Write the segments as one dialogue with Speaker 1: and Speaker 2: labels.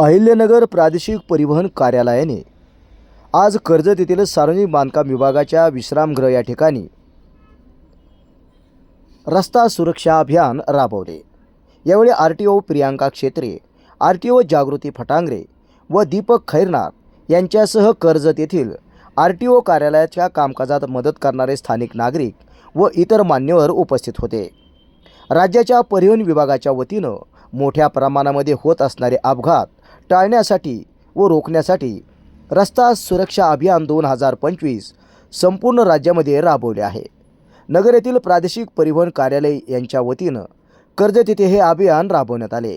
Speaker 1: अहिल्यानगर प्रादेशिक परिवहन कार्यालयाने आज कर्जत येथील सार्वजनिक बांधकाम विभागाच्या विश्रामगृह या ठिकाणी रस्ता सुरक्षा अभियान राबवले. यावेळी आर टी ओ प्रियांका क्षेत्रे आर टी ओ जागृती फटांगरे व दीपक खैरनार यांच्यासह कर्जत येथील आर टी ओ कार्यालयाच्या कामकाजात मदत करणारे स्थानिक नागरिक व इतर मान्यवर उपस्थित होते. राज्याच्या परिवहन विभागाच्या वतीनं मोठ्या प्रमाणामध्ये होत असणारे अपघात टाळण्यासाठी व रोखण्यासाठी रस्ता सुरक्षा अभियान दोन हजार पंचवीस संपूर्ण राज्यामध्ये राबवले आहे. नगर येथील प्रादेशिक परिवहन कार्यालय यांच्या वतीनं कर्जत येथे हे अभियान राबवण्यात आले.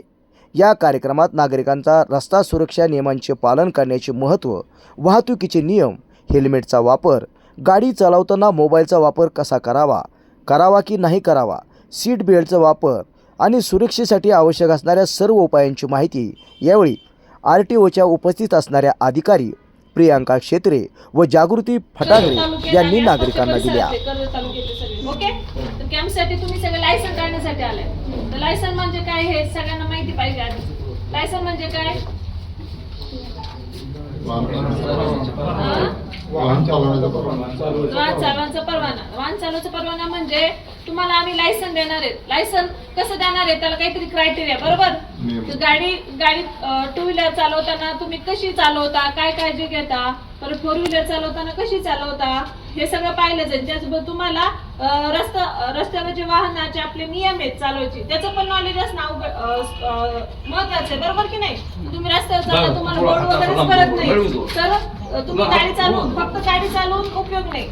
Speaker 1: या कार्यक्रमात नागरिकांचा रस्ता सुरक्षा नियमांचे पालन करण्याचे महत्त्व वाहतुकीचे नियम हेल्मेटचा वापर गाडी चालवताना मोबाईलचा वापर कसा करावा करावा की नाही करावा सीट बेल्टचा वापर आणि सुरक्षेसाठी आवश्यक असणाऱ्या सर्व उपायांची माहिती यावेळी आर टी ओच्या उपस्थित असणाऱ्या अधिकारी प्रियांका क्षेत्रे व जागृती फटागरे यांनी नागरिकांना दिल्या
Speaker 2: ओके? तर कॅम्पसाठी तुम्ही सगळे लायसन काढण्यासाठी आलाय. तर लायसन म्हणजे काय हे सगळ्यांना माहिती पाहिजे आधी. लायसन म्हणजे काय?
Speaker 3: वाहन चालवण्याचा परवाना
Speaker 2: वाहन चालवायचा परवाना. वाहन चालवायचा परवाना म्हणजे तुम्हाला आम्ही लायसन देणार आहे लायसन कसं देणार आहे त्याला काहीतरी क्रायटेरिया बरोबर? गाडी गाडी टू व्हीलर चालवताना तुम्ही कशी चालवता? काय काळजी घेता? परत फोर व्हीलर चालवताना कशी चालवता? हे सगळं पाहिलं जाईल त्याचबरोबर तुम्हाला रस्ता रस्त्यावर जे वाहनाचे आपले नियम आहेत चालवायचे त्याचं पण नॉलेज असणं महत्वाचं आहे. बरोबर की नाही? तुम्ही रस्त्यावर चालता तुम्हाला बोर्ड वगैरेच कळत नाही. तर तुम्ही गाडी चालवून फक्त गाडी चालवून उपयोग नाही.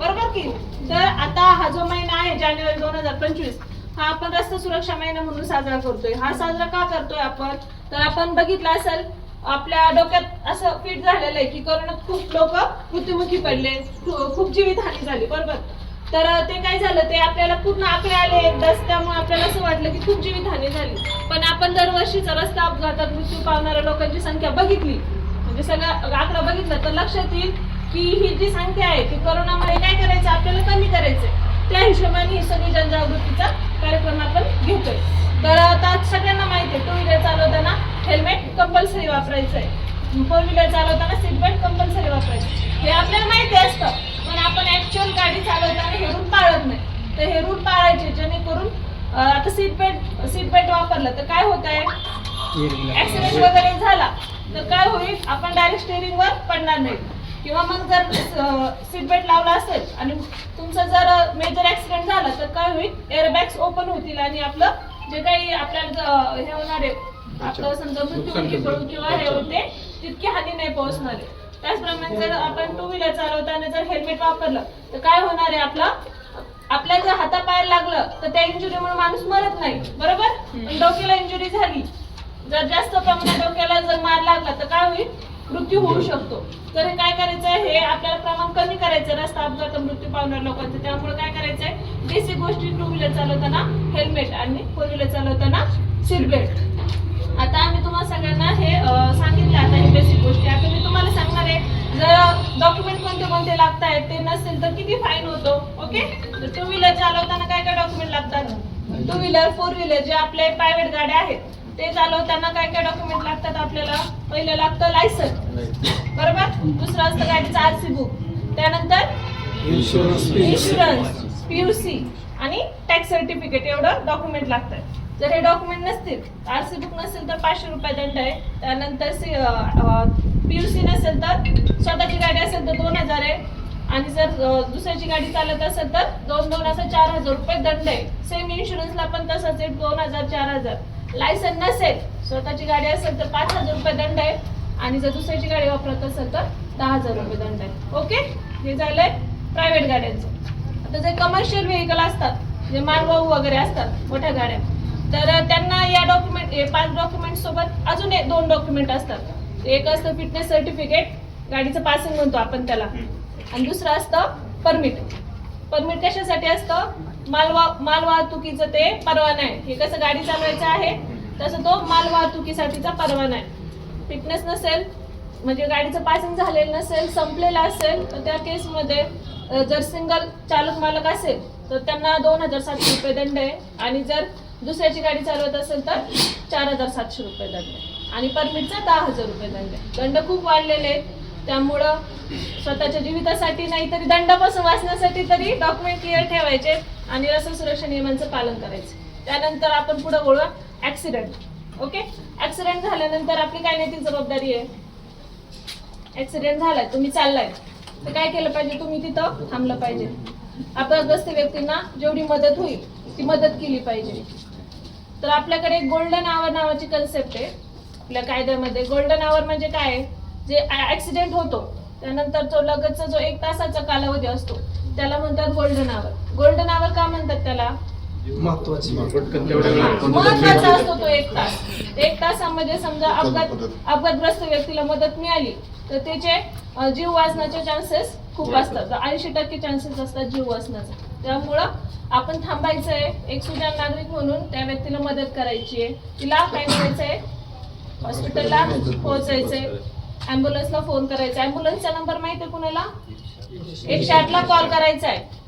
Speaker 2: बरोबर की? तर आता हा जो महिना आहे जानेवारी दोन हजार पंचवीस हा आपण रस्ता सुरक्षा महिना म्हणून साजरा करतोय. हा साजरा का करतोय आपण? तर आपण बघितलं असेल आपल्या डोक्यात असं फिट झालेलं आहे की कोरोनात खूप लोक मृत्युमुखी पडले. खूप जीवितहानी झाली. बरोबर? तर ते काय झालं? ते आपल्याला पूर्ण आकडे आले एकदाच त्यामुळे आपल्याला असं वाटलं की खूप जीवितहानी झाली. पण आपण दरवर्षीचा रस्ता अपघातात मृत्यू पावणाऱ्या लोकांची संख्या बघितली. म्हणजे सगळा आकडा बघितला तर लक्षात येईल की ही जी संख्या आहे ती करोनामुळे काय करायचं? आपल्याला कमी करायचंय. त्या हिशोबाने ही सगळी जनजागृतीचा कार्यक्रम आपण घेतोय. तर आता सगळ्यांना माहिती आहे टू व्हीलर चालवताना हेल्मेट कंपल्सरी वापरायचं आहे फोर व्हीलर चालवताना सीट बेल्ट कंपल्सरी वापरायचं हे आपल्याला माहिती असतं पण आपण ऍक्च्युअल गाडी चालवताना हे रूल पाळत नाही. तर हे रूल पाळायचे जेणेकरून आता सीट बेल्ट सीट बेल्ट वापरलं तर काय होत आहे ऍक्सिडेंट वगैरे झाला तर काय होईल? आपण डायरेक्ट स्टेअरिंग वर पडणार नाही. किंवा मग जर सीट बेल्ट लावला असेल आणि तुमचं जर मेजर ऍक्सिडेंट झाला तर काय होईल? एअरबॅग्स ओपन होतील आणि आपलं जे काही आपल्याला हे होणार आहे आपलं समजा मृत्युमुखी पडू किंवा हे होते तितकी हानी नाही पोहोचणार आहे. त्याचप्रमाणे जर आपण टू व्हीलर चालवताना जर हेल्मेट वापरलं तर काय होणार आहे आपलं? आपल्या जर हातापायाला लागलं तर त्या इंजुरीमुळे माणूस मरत नाही. बरोबर? पण डोक्याला इंजुरी झाली. जर जास्त प्रमाणात डोक्याला जर मार लागला तर काय होईल? मृत्यू होऊ शकतो. तर हे काय करायचं आहे हे आपल्याला प्रमाण कमी करायचं. रस्ता अपघात मृत्यू पावणार लोकांचं त्यामुळे काय करायचं आहे बेसिक गोष्टी टू व्हीलर चालवताना हेल्मेट आणि फोर व्हीलर चालवताना सीट बेल्ट आता आम्ही तुम्हाला सगळ्यांना हे सांगितलं. आता हे बेसिक गोष्टी. आता मी तुम्हाला सांगणार आहे जर डॉक्युमेंट कोणते कोणते लागत आहेत ते नसेल तर किती फाईन होतो ओके टू व्हीलर चालवताना काय काय डॉक्युमेंट लागतात? टू व्हीलर फोर व्हीलर जे आपले प्रायव्हेट गाड्या आहेत ते चालवताना काय काय डॉक्युमेंट लागतात आपल्याला? पहिलं लागतं लायसन बरोबर? दुसरं असतं गाडीचं आरसी बुक त्यानंतर इन्शुरन्स पीयूसी आणि टॅक्स सर्टिफिकेट एवढं डॉक्युमेंट लागतं जर हे डॉक्युमेंट नसतील आर सी बुक नसेल तर पाचशे रुपये दंड आहे. त्यानंतर सी पीयूसी नसेल तर स्वतःची गाडी असेल तर दोन हजार आहे. आणि जर दुसऱ्याची गाडी चालत असेल तर दोन दोन असं चार हजार रुपये दंड आहे. सेम इन्शुरन्सला पण तसंच आहे दोन हजार चार हजार. लायसन नसेल स्वतःची गाडी असेल तर पाच हजार रुपये दंड आहे. आणि जर दुसऱ्याची गाडी वापरत असेल तर दहा हजार रुपये दंड आहे. ओके हे झालंय प्रायव्हेट गाड्यांचं. आता जे कमर्शियल व्हेकल असतात जे मालवाहू वगैरे असतात मोठ्या गाड्या तर त्यांना या डॉक्युमेंट हे पाच डॉक्युमेंट सोबत अजून एक दोन डॉक्युमेंट असतात. एक असतं फिटनेस सर्टिफिकेट गाडीचं पासिंग म्हणतो आपण त्याला. आणि दुसरं असतं परमिट परमिट कशासाठी असतं? मालवा माल वाहतुकीचं ते परवाना आहे. हे कसं गाडी चालवायचं आहे? तसं तो माल वाहतुकीसाठीचा परवाना आहे. फिटनेस नसेल म्हणजे गाडीचं पासिंग झालेलं नसेल संपलेलं असेल तर त्या केसमध्ये जर सिंगल चालक मालक असेल तर त्यांना दोन हजार सातशे रुपये दंड आहे. आणि जर दुसऱ्याची गाडी चालवत असेल तर चार हजार सातशे रुपये दंड आहे. आणि परमिटचा दहा हजार रुपये दंड आहे. दंड खूप वाढलेले आहेत. त्यामुळं स्वतःच्या जीवितासाठी नाही तरी दंडापासून वाचण्यासाठी तरी डॉक्युमेंट क्लिअर ठेवायचे. आणि रस्ता सुरक्षा नियमांचं पालन करायचं. त्यानंतर आपण पुढे बोलू ऍक्सिडेंट ओके ऍक्सिडेंट झाल्यानंतर आपली काय नैतिक जबाबदारी आहे? ऍक्सिडेंट झालाय. तुम्ही चाललाय. तर काय केलं पाहिजे? तुम्ही तिथं थांबलं पाहिजे. अपघातग्रस्त व्यक्तींना जेवढी मदत होईल ती मदत केली पाहिजे. तर आपल्याकडे गोल्डन आवर नावाची कन्सेप्ट आहे. आपल्या कायद्यामध्ये गोल्डन आवर म्हणजे काय? आहे? जे ऍक्सिडेंट होतो त्यानंतर तो लगतचा जो एक तासाचा कालावधी असतो त्याला म्हणतात गोल्डन आवर गोल्डन आवर का म्हणतात त्याला? महत्त्वाचा. असतो तो एक तास. एक तासामध्ये समजा अपघात अपघातग्रस्त व्यक्तीला मदत मिळाली तर त्याचे जीव वाचण्याचे चान्सेस खूप असतात. ऐंशी टक्के चान्सेस असतात जीव वाचण्याचे. त्यामुळं आपण थांबायचं आहे एक सुजाण नागरिक म्हणून त्या व्यक्तीला मदत करायची आहे तिला काय करायचंय? हॉस्पिटलला पोहोचायचंय. अँब्युलन्सला फोन करायचा अँब्युलन्सचा नंबर माहिती आहे कुणाला? एकशे आठला कॉल करायचा आहे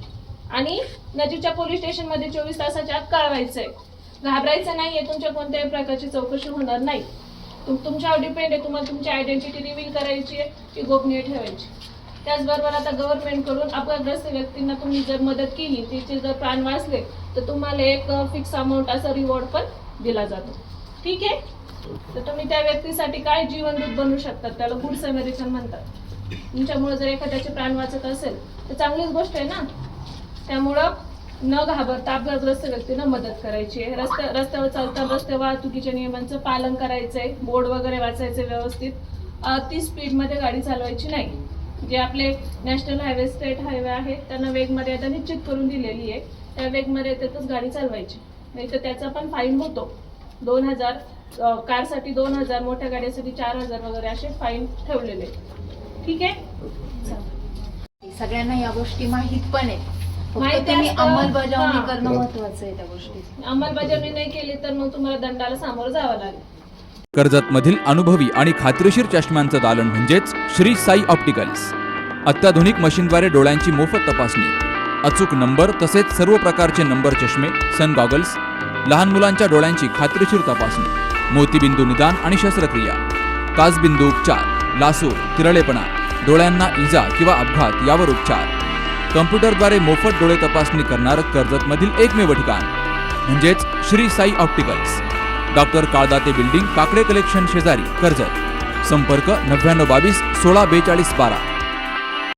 Speaker 2: आणि नजीकच्या पोलीस स्टेशनमध्ये चोवीस तासाच्या आत कळवायचंय घाबरायचं नाहीये तुमच्या कोणत्याही प्रकारची चौकशी होणार नाही. तुम तुमच्यावर डिपेंड आहे तुम्हाला तुमची आयडेंटिटी रिव्हील करायची आहे ती गोपनीय ठेवायची. त्याचबरोबर आता गव्हर्नमेंटकडून अपघातग्रस्त व्यक्तींना तुम्ही जर मदत केली तिचे जर प्राण वाचले तर तुम्हाला एक फिक्स अमाऊंट असा रिवॉर्ड पण दिला जातो. ठीक आहे? तर तुम्ही त्या व्यक्तीसाठी काय जीवनदूत बनवू शकतात? त्याला गुड सेमेरिसन म्हणतात. तुमच्यामुळे जर एखाद्याचे प्राण वाचत असेल तर चांगलीच गोष्ट आहे ना? त्यामुळं न घाबरता अपघातग्रस्त व्यक्तींना मदत करायची आहे. रस्त्या रस्त्यावर चालताना रस्ते वाहतुकीच्या नियमांचं पालन करायचंय. बोर्ड वगैरे वाचायचं व्यवस्थित. अति स्पीडमध्ये गाडी चालवायची नाही. जे आपले नॅशनल हायवे स्टेट हायवे आहेत त्यांना वेग मर्यादा निश्चित करून दिलेली आहे. त्या वेग मर्यादेतच गाडी चालवायची. नाही तर त्याचा पण फाईन होतो. दोन हजार कारसाठी दोन हजार मोठ्या गाड्यासाठी चार हजार वगैरे असे फाईन ठेवलेले ठीक आहे?
Speaker 4: सगळ्यांना या गोष्टी माहीत पण
Speaker 2: माहिती
Speaker 4: तुम्ही
Speaker 2: असतं.
Speaker 4: अंमलबजावणी
Speaker 2: हां.
Speaker 4: करणं महत्वाचं आहे त्या गोष्टी
Speaker 2: अंमलबजावणी नाही केली तर मग तुम्हाला दंडाला सामोरं जावं लागेल.
Speaker 5: कर्जतमधील अनुभवी आणि खात्रीशीर चष्म्यांचं दालन म्हणजेच श्री साई ऑप्टिकल्स. अत्याधुनिक मशीनद्वारे डोळ्यांची मोफत तपासणी. अचूक नंबर तसेच सर्व प्रकारचे नंबर चष्मे सन गॉगल्स लहान मुलांच्या डोळ्यांची खात्रीशीर तपासणी मोतीबिंदू निदान आणि शस्त्रक्रिया काचबिंदू उपचार लासूर तिरळेपणा डोळ्यांना इजा किंवा अपघात यावर उपचार. कम्प्युटरद्वारे मोफत डोळे तपासणी करणारं कर्जतमधील एकमेव ठिकाण. म्हणजेच Shri Sai opticals. Doctor Kaldate building Kakade collection शेजारी कर्जत. संपर्क नव्याण्णव बावीस सोळा बेचाळीस बारा.